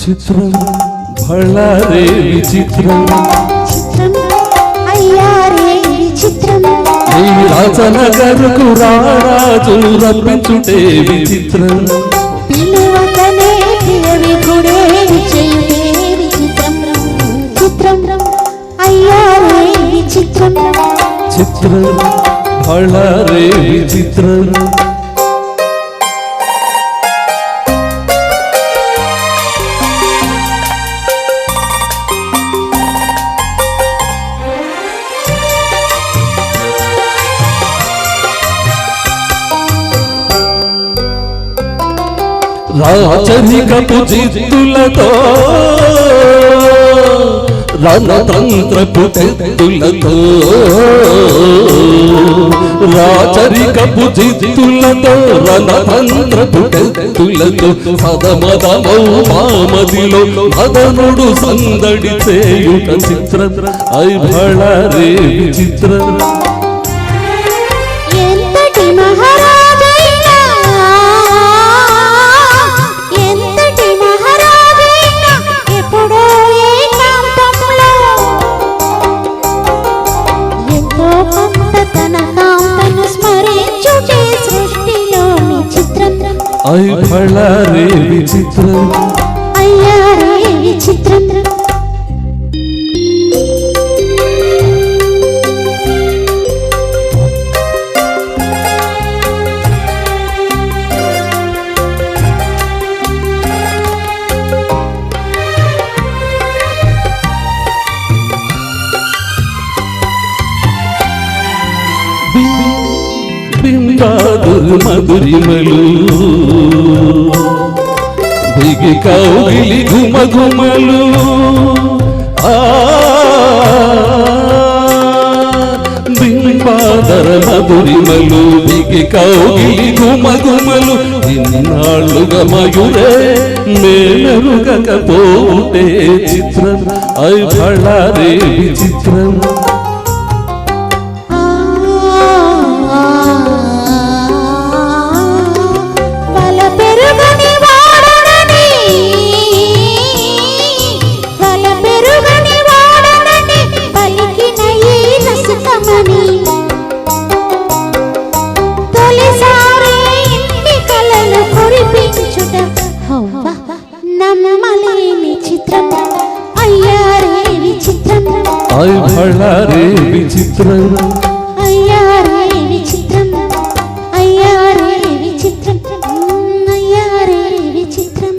చిత్రం బళ్ళారే విచిత్రం. ఈ రాజనగరుకు రారాజును రప్పించుటే విచిత్రం. చిత్రం బళ్ళారే విచిత్రం. రాచరికపు జిత్తులతో రణతంత్రపు తెత్తులతో రాచరికపు జిత్తులతో రణతంత్రపు తెత్తులతో సదమదమౌ మామదిలో మదనుడు సందడి చేయుట చిత్ర ఐ భళరే విచిత్ర ఎంతటి ఐ భళరే విచిత్రం. అయ్యారే విచిత్రం. బింబాదురు మధురిమలు దిగి కౌగిలి గుమగుమలు ఆ బింబాదర మధురిమలు. దిగి కౌగిలి గుమగుమలు ఇన్నాళ్ళుగా మయురే మేనరుగకపోతే చిత్రం ఐ భళారే విచిత్రం విచిత్రం. ఐ భళారే విచిత్రం. అయ్యారే విచిత్రం.